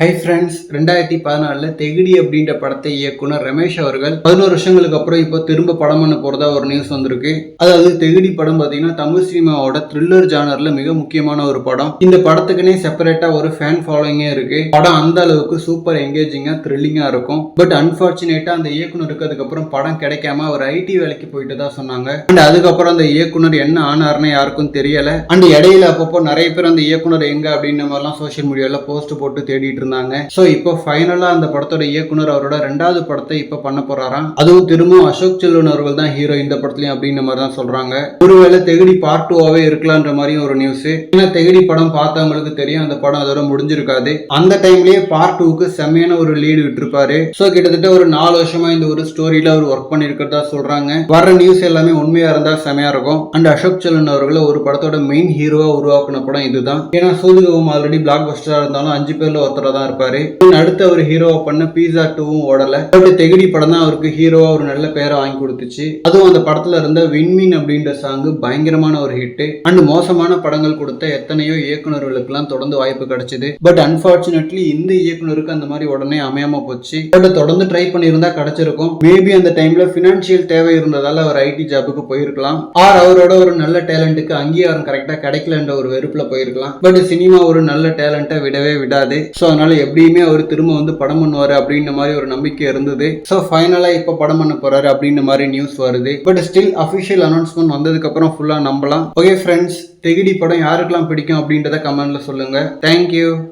Hi friends ரெண்டாயிரத்தி பதினாலில் தெகிடி அப்படின்ற படத்தை இயக்குனர் ரமேஷ் அவர்கள் பதினோரு வருஷங்களுக்கு அப்புறம் இப்போ திரும்ப படம் பண்ண போகிறதா ஒரு நியூஸ் வந்திருக்கு. அதாவது தெகிடி படம் பார்த்தீங்கன்னா தமிழ் சினிமாவோட த்ரில்லர் ஜானரில் மிக முக்கியமான ஒரு படம். இந்த படத்துக்குனே செப்பரேட்டாக ஒரு ஃபேன் ஃபாலோயிங்கே இருக்கு. படம் அந்த அளவுக்கு சூப்பர் எங்கேஜிங்காக த்ரில்லிங்காக இருக்கும். பட் அன்ஃபார்ச்சுனேட்டாக அந்த இயக்குனருக்கு அதுக்கப்புறம் படம் கிடைக்காம அவர் ஐடி வேலைக்கு போயிட்டு தான் சொன்னாங்க. அண்ட் அதுக்கப்புறம் அந்த இயக்குனர் என்ன ஆனார்னு யாருக்கும் தெரியலை. அண்ட் இடையில அப்பப்போ நிறைய பேர் அந்த இயக்குனர் எங்க அப்படின்ற மாதிரிலாம் சோஷியல் மீடியாவில் போஸ்ட் போட்டு தேடிட்டு இருந்தாங்க ஸோ இப்போ ஃபைனலாக அந்த படத்தோட இயக்குனர் அவரோட ரெண்டாவது படத்தை இப்போ பண்ண போறாராம். அதுவும் திரும்பவும் அசோக் செல்வன் அவர்கள் தான் ஹீரோ இந்த படத்துலயும் அப்படின்ற மாதிரி தான் சொல்றாங்க. ஒருவேளை தெகிடி பார்ட் டூவாவே இருக்கலான்ற மாதிரியும் ஒரு நியூஸ் ஏன்னா தெகிடி படம் பார்த்தவங்களுக்கு தெரியும் அந்த படம் அதோட முடிஞ்சிருக்காது. அந்த டைம்லயே பார்ட் டூக்கு செம்மையான ஒரு லீடு விட்டுருப்பாரு. ஸோ கிட்டத்தட்ட ஒரு நாலு வருஷமா இந்த ஒரு ஸ்டோரியில அவர் ஒர்க் பண்ணிருக்கிறதா சொல்றாங்க. வர நியூஸ் எல்லாமே உண்மையா இருந்தா செமையா இருக்கும். அண்ட் அசோக் செல்வன் அவர்களை ஒரு படத்தோட மெயின் ஹீரோவா உருவாக்குன படம் இதுதான். ஏன்னா சூதுகவும் ஆல்ரெடி பிளாக் பஸ்டரா இருந்தாலும் அஞ்சு பேர்ல ஒருத்தரா தான் இருப்பாரு. அடுத்த ஒரு ஹீரோவா பண்ண பீஸா டூவும் ஓடல. பட் தெகிடி படம் தான் அவருக்கு ஹீரோவா ஒரு நல்ல பேரை வாங்கி கொடுத்துச்சு. அதுவும் அந்த படத்துல இருந்த விண்மீன் அப்படின்ற சாங் பயங்கரமான ஒரு ஹிட் அண்ட் மோசமான படங்கள் கொடுத்த எத்தனையோ இயக்குனர்களுக்கெல்லாம் தொடர்ந்து வாய்ப்பு கிடைச்சது. பட் அன்பார்ச்சுனேட்லி இந்த இயக்குனருக்கு அந்த மாதிரி உடனே அமையாம போச்சு. பட் தொடர்ந்து ட்ரை பண்ணியிருந்தா கிடைச்சிருக்கும். மேபி அந்த டைம்ல பினான்சியல் தேவை இருந்ததால அவர் ஐடி ஜாபுக்கு போயிருக்கலாம். ஆர் அவரோட ஒரு நல்ல டேலண்ட்டுக்கு அங்கீகாரம் கரெக்டா கிடைக்கலன்ற ஒரு வெறுப்புல போயிருக்கலாம். பட் சினிமா ஒரு நல்ல டேலண்ட்டை விடவே விடாது. ஸோ அதனால எப்படியுமே அவர் திரும்ப வந்து படம் பண்ணுவாரு அப்படின்ற மாதிரி ஒரு நம்பிக்கை இருந்தது. ஸோ ஃபைனலா இப்போ படம் பண்ண போறாரு அப்படின்ற மாதிரி நியூஸ் வருது. பட் ஸ்டில் அஃபிஷியல் அனௌன்ஸ்மெண்ட் வந்ததுக்கு அப்புறம் ஃபுல்லா நம்பலாம். ஓகே ஃப்ரெண்ட்ஸ் தெகிடி படம் யாருக்கெல்லாம் பிடிக்கும் அப்படின்றத கமெண்ட்ல சொல்லுங்க. தேங்க்யூ